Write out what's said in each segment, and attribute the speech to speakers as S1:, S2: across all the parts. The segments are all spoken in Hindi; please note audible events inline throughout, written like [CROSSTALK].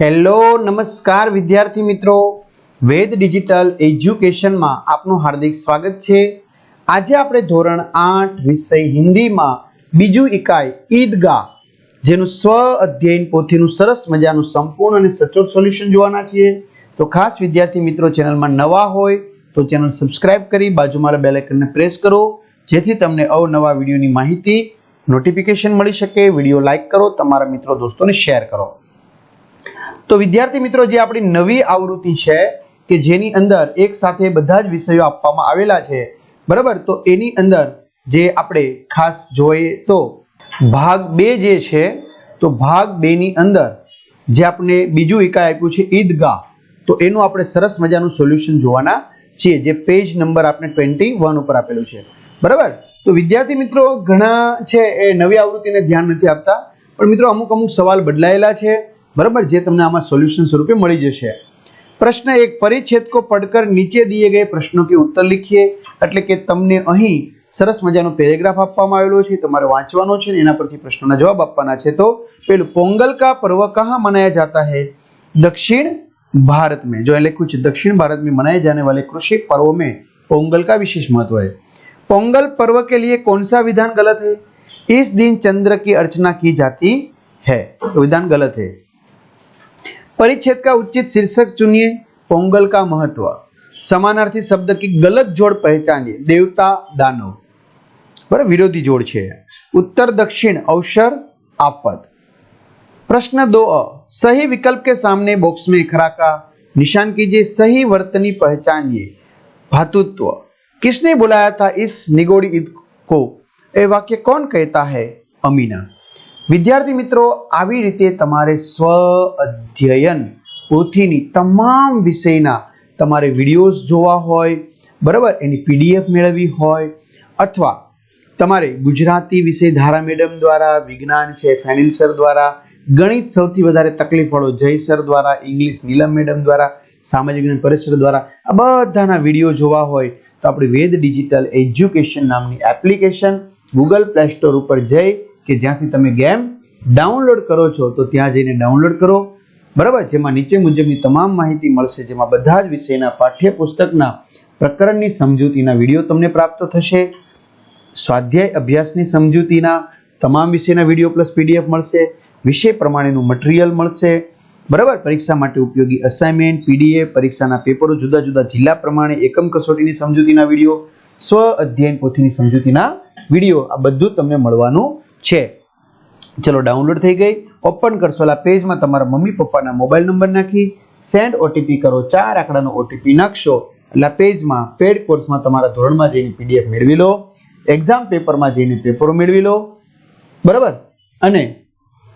S1: હેલો, નમસ્કાર વિદ્યાર્થી મિત્રો. વેદ ડિજિટલ એજ્યુકેશનમાં આપનું હાર્દિક સ્વાગત છે. આજે આપણે ધોરણ આઠ વિષય હિન્દીમાં બીજું ઇકાઈ, ઈદગાહ, જેનું સ્વ અધ્યયન પોથીનું સરસ મજાનું સંપૂર્ણ અને સચોટ સોલ્યુશન જોવાના છીએ. તો ખાસ વિદ્યાર્થી મિત્રો, ચેનલમાં નવા હોય તો ચેનલ સબસ્ક્રાઇબ કરી બાજુમાં બેલ આઇકનને પ્રેસ કરો, જેથી તમને અવનવા વિડીયોની માહિતી, નોટિફિકેશન મળી શકે, વીડિયો લાઇક કરો, તમારા મિત્રો, દોસ્તોને શેર કરો. તો વિદ્યાર્થી મિત્રો, જે આપણી નવી આવૃત્તિ છે, કે જેની અંદર એક સાથે બધા જ વિષયો આપવામાં આવેલા છે, બરાબર? તો એની અંદર જે આપણે ખાસ જોઈએ તો ભાગ બે જે છે, તો ભાગ બે ની અંદર જે આપણે બીજું એકાય આપ્યું છે, ઈદગાહ. તો એનું આપણે સરસ મજાનું સોલ્યુશન જોવાના છીએ, જે પેજ નંબર આપણે ટ્વેન્ટી વન ઉપર આપેલું છે. બરાબર? તો વિદ્યાર્થી મિત્રો, ઘણા છે એ નવી આવૃત્તિને ધ્યાન નથી આપતા, પણ મિત્રો અમુક અમુક સવાલ બદલાયેલા છે. બરાબર? જે તમને આમાં સોલ્યુશન સ્વરૂપે મળી જશે. પ્રશ્ન એક પરિચ્છેદ કો પડકર નીચે દીએ ગયે પ્રશ્નો કે ઉત્તર લખીએ? એટલે કે તમને અહીં સરસ મજાનો પેરેગ્રાફ આપવામાં આવેલો છે, તમારે વાંચવાનો છે એના પરથી પ્રશ્નોના જવાબ આપવાના છે. તો પેલું પોંગલ કા પર્વ કહા મનાયા જતા હે? દક્ષિણ ભારત મેં જો લખ્યું છે, દક્ષિણ ભારત મેં મનાએ જાને વાલે કૃષિ પર્વ મેં પોંગલ કા વિશેષ મહત્વ है પોંગલ પર્વ કે लिए कौन વિધાન ગલત હે? है દિન ચંદ્ર चंद्र અર્ચના કી જાતી હે. વિધાન ગલત હે. परिच्छेद का उचित शीर्षक चुनिए, पोंगल का महत्व। समानार्थी शब्द की गलत जोड़ पहचानिए, देवता, दानव। पर विरोधी जोड़ छे। उत्तर, दक्षिण, अवसर, आफत। प्रश्न दो अ। सही विकल्प के सामने बॉक्स में खरा का। निशान कीजिए, सही वर्तनी पहचानिए। भातुत्व। किसने बुलाया था इस निगोड़ी ईद को? ये वाक्य कौन कहता है? अमीना। વિદ્યાર્થી મિત્રો, આવી રીતે તમારે સ્વ અધ્યયન પોથીની તમામ વિષયના તમારે વિડીયોઝ જોવા હોય, બરાબર? એની પીડીએફ મેળવવી હોય, અથવા તમારે ગુજરાતી વિષય ધારા મેડમ દ્વારા, વિજ્ઞાન છે, ફેનિલ સર દ્વારા, ગણિત સૌથી વધારે તકલીફવાળો જય સર દ્વારા, ઇંગ્લિશ નીલમ મેડમ દ્વારા, સામાજિક વિજ્ઞાન પરિસર દ્વારા, આ બધાના વીડિયો જોવા હોય, તો આપણે વેદ ડિજિટલ એજ્યુકેશન નામની એપ્લિકેશન ગૂગલ પ્લે સ્ટોર ઉપર જઈ કે જ્યાંથી તમે ગેમ ડાઉનલોડ કરો છો, તો ત્યાં જઈને ડાઉનલોડ કરો. બરાબર? જેમાં નીચે મુજબની તમામ માહિતી મળશે, જેમાં બધા જ વિષયના પાઠ્યપુસ્તકના પ્રકરણની સમજૂતીના વીડિયો તમને પ્રાપ્ત થશે. સ્વાધ્યાય અભ્યાસની સમજૂતીના તમામ વિષયના વીડિયો પ્લસ પીડીએફ મળશે. વિષય પ્રમાણેનું મટીરિયલ મળશે. બરાબર? પરીક્ષા માટે ઉપયોગી અસાઇનમેન્ટ, પીડીએફ, પરીક્ષાના પેપરો, જુદા જુદા જિલ્લા પ્રમાણે એકમ કસોટીની સમજૂતીના વીડિયો, સ્વ અધ્યયન પોથીની સમજૂતીના વીડિયો, આ બધું તમને મળવાનું છે. ચલો ડાઉનલોડ થઈ ગઈ. ઓપન કરશો એટલે પેજમાં તમારા મમ્મી પપ્પાના મોબાઈલ નંબર નાખી. સેન્ડ ઓટીપી કરો. ચાર આંકડાનો ઓટીપી નાખશો. એટલે પેજમાં, પેડ કોર્સમાં તમારા ધોરણમાં જઈને પીડીએફ મેળવી લો. એક્ઝામ પેપરમાં જઈને પેપરો મેળવી લો. બરાબર? અને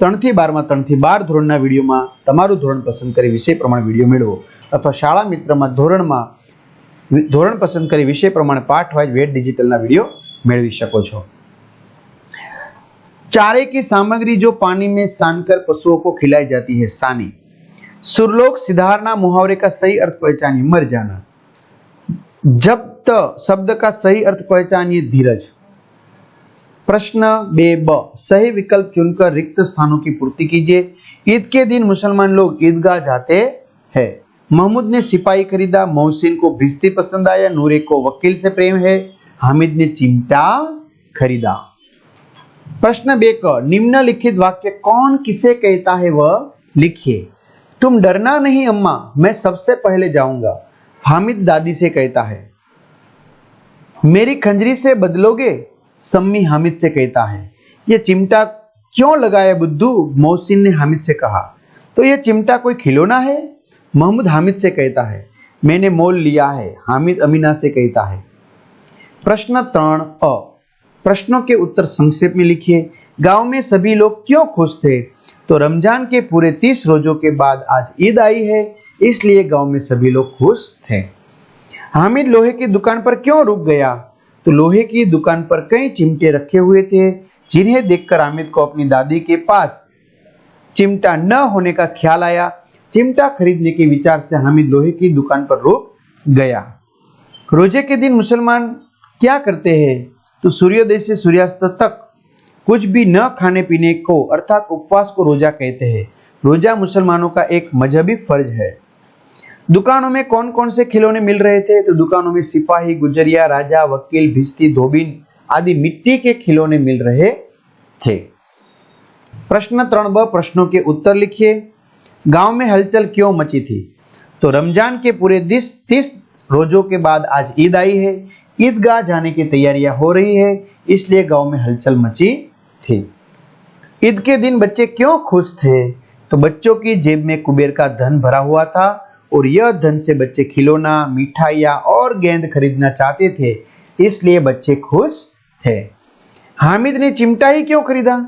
S1: ત્રણથી બારમાં, ત્રણથી બાર ધોરણના વિડીયોમાં તમારું ધોરણ પસંદ કરી વિષય પ્રમાણે વીડિયો મેળવો. અથવા શાળા મિત્રમાં ધોરણમાં ધોરણ પસંદ કરી વિષય પ્રમાણે પાઠ વાઇઝ વેટ ડિજિટલના વીડિયો મેળવી શકો છો. चारे की सामग्री जो पानी में सानकर पशुओं को खिलाई जाती है, सानी। सुरलोक सिधारना मुहावरे का सही अर्थ पहचानिए, मर जाना। जब्त शब्द का सही अर्थ पहचानिए, धीरज। प्रश्न बे ब। सही विकल्प चुनकर रिक्त स्थानों की पूर्ति कीजिए। ईद के दिन मुसलमान लोग ईदगाह जाते हैं। महमूद ने सिपाही खरीदा, मोहसिन को भिस्ती पसंद आया, नूरे को वकील से प्रेम है। हामिद ने चिमटा खरीदा। प्रश्न बे क निम्नलिखित वाक्य कौन किसे कहता है वह लिखिए। तुम डरना नहीं अम्मा, मैं सबसे पहले जाऊँगा। हामिद दादी से कहता है, मेरी खंजरी से बदलोगे? सम्मी हामिद से कहता है, ये चिमटा क्यों लगाया बुद्धू? मोहसिन ने हामिद से कहा तो ये चिमटा कोई खिलौना है? महमूद हामिद से कहता है, मैंने मोल लिया है। हामिद अमीना से कहता है, प्रश्न त्रण अ प्रश्नों के उत्तर संक्षेप में लिखिए। गाँव में सभी लोग क्यों खुश थे? तो रमज़ान के पूरे तीस रोजों के बाद आज ईद आई है, इसलिए गाँव में सभी लोग खुश थे। हामिद लोहे की दुकान पर क्यों रुक गया? तो लोहे की दुकान पर कई चिमटे रखे हुए थे, जिन्हें देखकर हामिद को अपनी दादी के पास चिमटा न होने का ख्याल आया। चिमटा खरीदने के विचार से हामिद लोहे की दुकान पर रुक गया। रोज़े के दिन मुसलमान क्या करते हैं? तो सूर्योदय से सूर्यास्त तक कुछ भी न खाने पीने को, अर्थात उपवास को रोजा कहते हैं। रोजा मुसलमानों का एक मजहबी फ़र्ज़ है। दुकानों में कौन कौन से खिलौने मिल रहे थे? तो दुकानों में सिपाही, गुजरिया, राजा, वकील भिस्ती धोबिन आदि मिट्टी के खिलौने मिल रहे थे। प्रश्न त्रण प्रश्नों के उत्तर लिखिए। गाँव में हलचल क्यों मची थी? तो रमज़ान के पूरे दिस तीस रोजों के बाद आज ईद आई है। ईदगाह जाने की तैयारियाँ हो रही है, इसलिए गाँव में हलचल मची थी। ईद के दिन बच्चे क्यों खुश थे? तो बच्चों की जेब में कुबेर का धन भरा हुआ था और यह धन से बच्चे खिलौना, मिठाइयाँ और गेंद खरीदना चाहते थे, इसलिए बच्चे खुश थे। हामिद ने चिमटा ही क्यों खरीदा?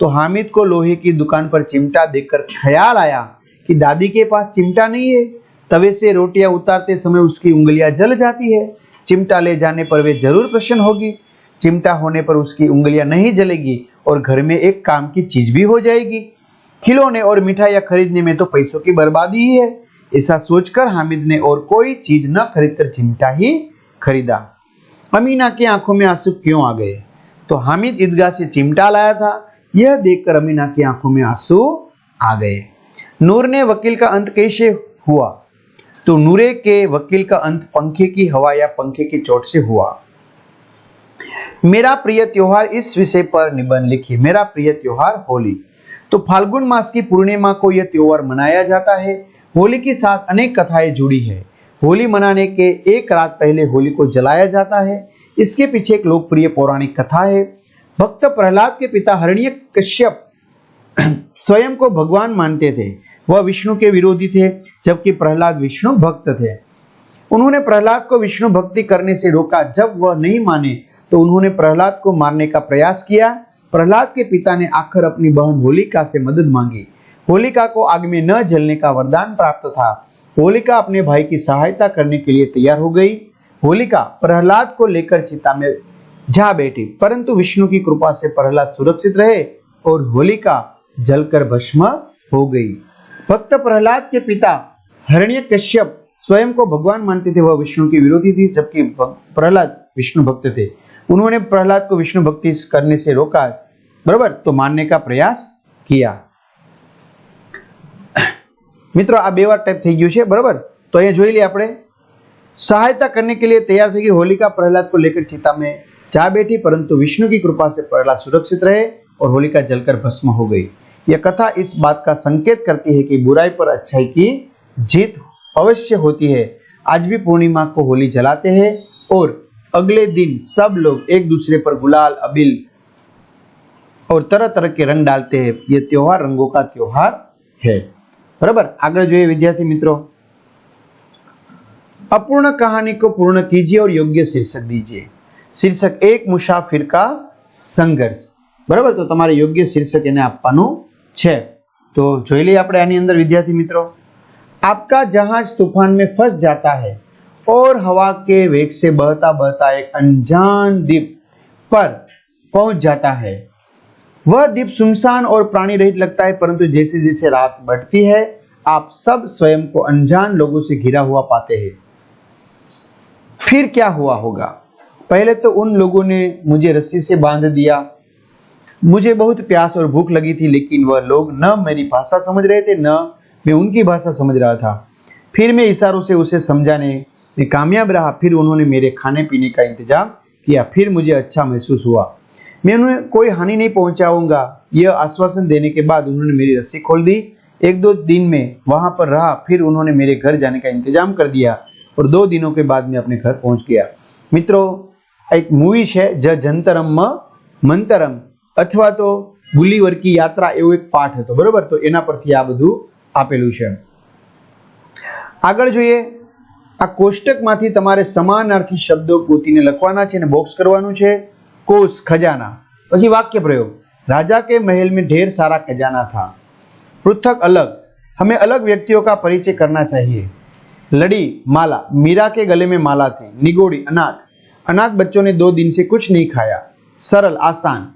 S1: तो हामिद को लोहे की दुकान पर चिमटा देखकर ख्याल आया कि दादी के पास चिमटा नहीं है। तवे से रोटियाँ उतारते समय उसकी उंगलियाँ जल जाती है। चिमटा ले जाने पर वे ज़रूर प्रसन्न होगी। चिमटा होने पर उसकी उंगलियाँ नहीं जलेगी और घर में एक काम की चीज़ भी हो जाएगी। खिलौने और मिठाइयाँ खरीदने में तो पैसों की बर्बादी ही है। ऐसा सोचकर हामिद ने और कोई चीज़ न खरीदकर चिमटा ही खरीदा। अमीना की आँखों में आँसू क्यों आ गए? तो हामिद ईदगाह से चिमटा लाया था। यह देखकर अमीना की आँखों में आँसू आ गए। नूर ने वकील का अंत कैसे हुआ? तो नूरे के वकील का अंत पंखे की हवा या पंखे की चोट से हुआ। मेरा प्रिय त्योहार इस विषय पर निबंध लिखिए मेरा प्रिय त्योहार होली। तो फाल्गुन मास की पूर्णिमा को यह त्योहार मनाया जाता है। होली के साथ अनेक कथाएँ जुड़ी है। होली मनाने के एक रात पहले होली को जलाया जाता है। इसके पीछे एक लोकप्रिय पौराणिक कथा है। भक्त प्रहलाद के पिता हरणीय कश्यप [CLEARS THROAT] स्वयं को भगवान मानते थे। वह विष्णु के विरोधी थे, जबकि प्रहलाद विष्णु भक्त थे। उन्होंने प्रहलाद को विष्णु भक्ति करने से रोका। जब वह नहीं माने तो उन्होंने प्रहलाद को मारने का प्रयास किया। प्रहलाद के पिता ने आखिर अपनी बहन होलिका से मदद मांगी। होलिका को आग में न जलने का वरदान प्राप्त था। होलिका अपने भाई की सहायता करने के लिए तैयार हो गई। होलिका प्रहलाद को लेकर चिता में जा बैठी, परंतु विष्णु की कृपा से प्रहलाद सुरक्षित रहे और होलिका जलकर भस्म हो गई। भक्त प्रहलाद के पिता हरण्य कश्यप स्वयं को भगवान मानते थे वह विष्णु के विरोधी थी जबकि प्रहलाद विष्णु भक्त थे उन्होंने प्रहलाद को विष्णु भक्ति करने से रोका बराबर तो मानने का प्रयास किया મિત્રો આ બે વાર ટાઈપ થઈ ગયું છે બરાબર તો અહીંયા જોઈ લઈએ આપણે सहायता करने के लिए तैयार थी कि होलिका प्रहलाद को लेकर चिता में जा बैठी परंतु विष्णु की कृपा से प्रहलाद सुरक्षित रहे और होलिका जलकर भस्म हो गई यह कथा इस बात का संकेत करती है कि बुराई पर अच्छाई की जीत अवश्य होती है आज भी पूर्णिमा को होली जलाते हैं और अगले दिन सब लोग एक दूसरे पर गुलाल अबिल और तरह तरह के रंग डालते हैं यह त्योहार रंगों का त्योहार है बराबर આગળ જોઈએ વિદ્યાર્થી મિત્રો अपूर्ण कहानी को पूर्ण कीजिए और योग्य शीर्षक दीजिए शीर्षक एक मुसाफिर का સંઘર્ષ બરાબર તો તમારે યોગ્ય શીર્ષક એને આપવાનું છે તો જોઈ લઈએ આપણે આની અંદર વિદ્યાર્થી મિત્રો आपका जहाज तूफान में फंस जाता है और हवा के वेग से बहता बहता एक अनजान द्वीप पर पहुंच जाता है वह द्वीप सुनसान और प्राणी रहित लगता है परंतु जैसे जैसे रात बढ़ती है आप सब स्वयं को अनजान लोगों से घिरा हुआ पाते हैं फिर क्या हुआ होगा पहले तो उन लोगों ने मुझे रस्सी से बांध दिया मुझे बहुत प्यास और भूख लगी थी, लेकिन वह लोग न मेरी भाषा समझ रहे थे, न मैं उनकी भाषा समझ रहा था। फिर मैं इशारों से उसे समझाने में कामयाब रहा, फिर उन्होंने मेरे खाने पीने का इंतज़ाम किया, फिर मुझे अच्छा महसूस हुआ। मैं उन्हें कोई हानि नहीं पहुंचाऊँगा, यह आश्वासन देने के बाद उन्होंने मेरी रस्सी खोल दी। एक दो दिन में वहाँ पर रहा, फिर उन्होंने मेरे घर जाने का इंतज़ाम कर दिया और दो दिनों के बाद मैं अपने घर पहुँच गया। मित्रों, एक मूवी है, ज जंतरम मंतरम। અથવા તો ગુલીવર કી યાત્રા એવો એક પાઠ હતો બરોબર તો એના પરથી આ બધું આપેલું છે આગળ જોઈએ આ કોષ્ટકમાંથી તમારે સમાનાર્થી શબ્દો ગોતીને લખવાના છે અને બોક્સ કરવાનું છે कोष खजाना પછી वाक्य प्रयोग राजा के महल में ढेर सारा खजाना था पृथक अलग हमें अलग व्यक्तियों का परिचय करना चाहिए लड़ी माला मीरा के गले में माला थी निगोड़ी अनाथ अनाथ बच्चों ने दो दिन से कुछ नहीं खाया सरल आसान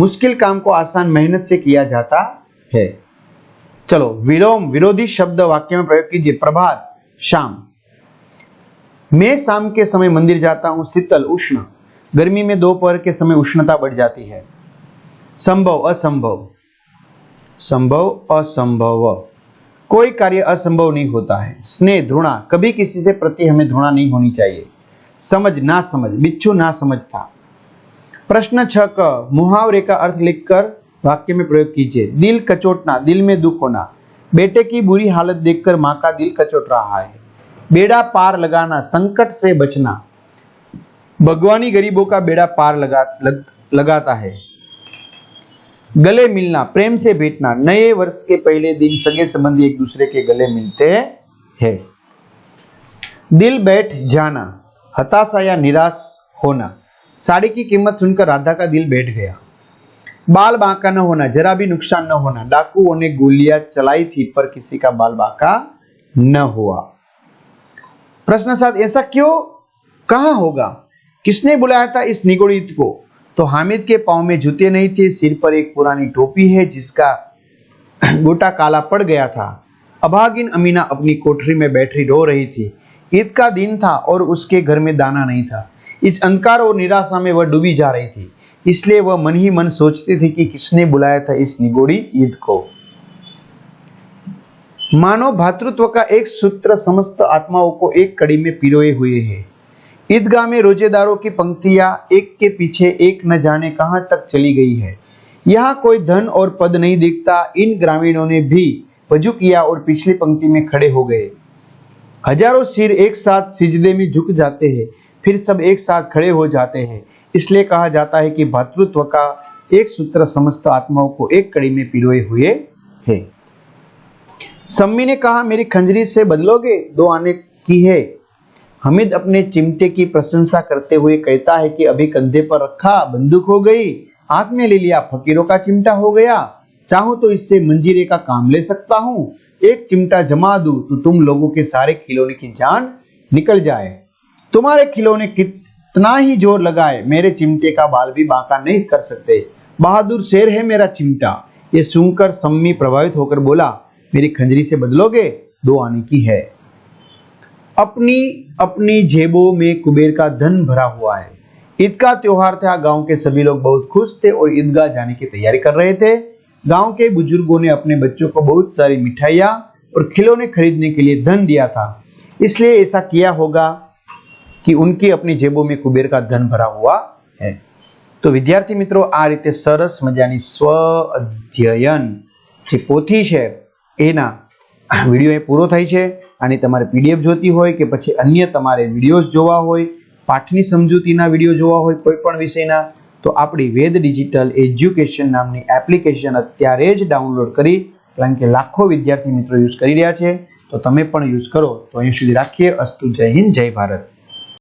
S1: मुश्किल काम को आसान मेहनत से किया जाता है। चलो, विलोम, विरोधी शब्द वाक्य में प्रयोग कीजिए। प्रभात, शाम। मैं शाम के समय मंदिर जाता हूँ, शीतल, उष्ण। गर्मी में दोपहर के समय उष्णता बढ़ जाती है। संभव, असंभव। संभव, असंभव। कोई कार्य असंभव नहीं होता है। स्नेह धृणा कभी किसी से प्रति हमें धृणा नहीं होनी चाहिए। समझ ना समझ बिच्छू ना समझता प्रश्न छ क मुहावरे का अर्थ लिखकर वाक्य में प्रयोग कीजिए। दिल कचोटना दिल में दुख होना। बेटे की बुरी हालत देखकर माँ का दिल कचोट रहा है। बेड़ा पार लगाना संकट से बचना। भगवानी गरीबों का बेड़ा पार लगा लग, लगाता है। गले मिलना प्रेम से भेंटना। नए वर्ष के पहले दिन सगे संबंधी एक दूसरे के गले मिलते हैं। दिल बैठ जाना हताशा या निराश होना। साड़ी की कीमत सुनकर राधा का दिल बैठ गया। बाल बांका न होना, जरा भी नुकसान न होना, डाकुओं ने गोलियाँ चलाई थी, पर किसी का बाल बांका न हुआ। प्रश्न सात ऐसा क्यों? कहा होगा? किसने बुलाया था इस निगोड़ित को? तो हामिद के पाँव में जूते नहीं थे, सिर पर एक पुरानी टोपी है, जिसका [CLEARS THROAT] गोटा काला पड़ गया था। अभागिन अमीना अपनी कोठरी में बैठी रो रही थी। ईद का दिन था और उसके घर में दाना नहीं था। इस अंकार और निराशा में वह डूबी जा रही थी। इसलिए वह मन ही मन सोचती थी कि किसने बुलाया था इस निगोड़ी ईद को। मानव भातृत्व का एक सूत्र समस्त आत्माओं को एक कड़ी में पिरोए हुए है। ईदगाह में रोजेदारों की पंक्तियाँ एक के पीछे एक न जाने कहाँ तक चली गई है। यहाँ कोई धन और पद नहीं दिखता, इन ग्रामीणों ने भी वज़ू किया और पिछली पंक्ति में खड़े हो गए। हज़ारों सिर एक साथ सिजदे में झुक जाते हैं। फिर सब एक साथ खड़े हो जाते हैं। इसलिए कहा जाता है कि भातृत्व का एक सूत्र समस्त आत्माओं को एक कड़ी में पिरोए हुए है। सम्मी ने कहा, मेरी खंजरी से बदलोगे? दो आने की है। हमिद अपने चिमटे की प्रशंसा करते हुए कहता है कि अभी कंधे पर रखा, बंदूक हो गई, हाथ में ले लिया, फकीरों का चिमटा हो गया। चाहो तो इससे मंजीरे का काम ले सकता हूँ। एक चिमटा जमा दू तो तुम लोगों के सारे खिलौने की जान निकल जाए। तुम्हारे खिलौने कितना ही ज़ोर लगाए, मेरे चिमटे का बाल भी बांका नहीं कर सकते। बहादुर शेर है मेरा चिमटा। ये सुनकर सम्मी प्रभावित होकर बोला, मेरी खंजरी से बदलोगे? दो आने की है। अपनी अपनी जेबों में कुबेर का धन भरा हुआ है। ईद का त्योहार था, गाँव के सभी लोग बहुत खुश थे और ईदगाह जाने की तैयारी कर रहे थे। गाँव के बुज़ुर्गों ने अपने बच्चों को बहुत सारी मिठाइयाँ और खिलौने खरीदने के लिए धन दिया था। इसलिए ऐसा किया होगा कि उनकी अपनी जेबों में कुबेर का धन भरा हुआ है તો વિદ્યાર્થી મિત્રો આ રીતે સરસ મજાની સ્વ અધ્યયન જે પોથી છે એના વિડીયો એ પૂરો થાય છે અને તમારે પીડીએફ જોતી હોય કે પછી અન્ય તમારે વિડીયોઝ જોવા હોય પાઠની સમજૂતીના વિડીયો જોવા હોય કોઈ પણ વિષયના તો આપણી વેદ ડિજિટલ એજ્યુકેશન નામની એપ્લિકેશન અત્યારે જ ડાઉનલોડ કરી કારણ કે લાખો વિદ્યાર્થી મિત્રો યુઝ કરી રહ્યા છે તો તમે પણ યુઝ કરો તો અહીં સુધી રાખીએ અસ્તુ જય હિન્દ જય ભારત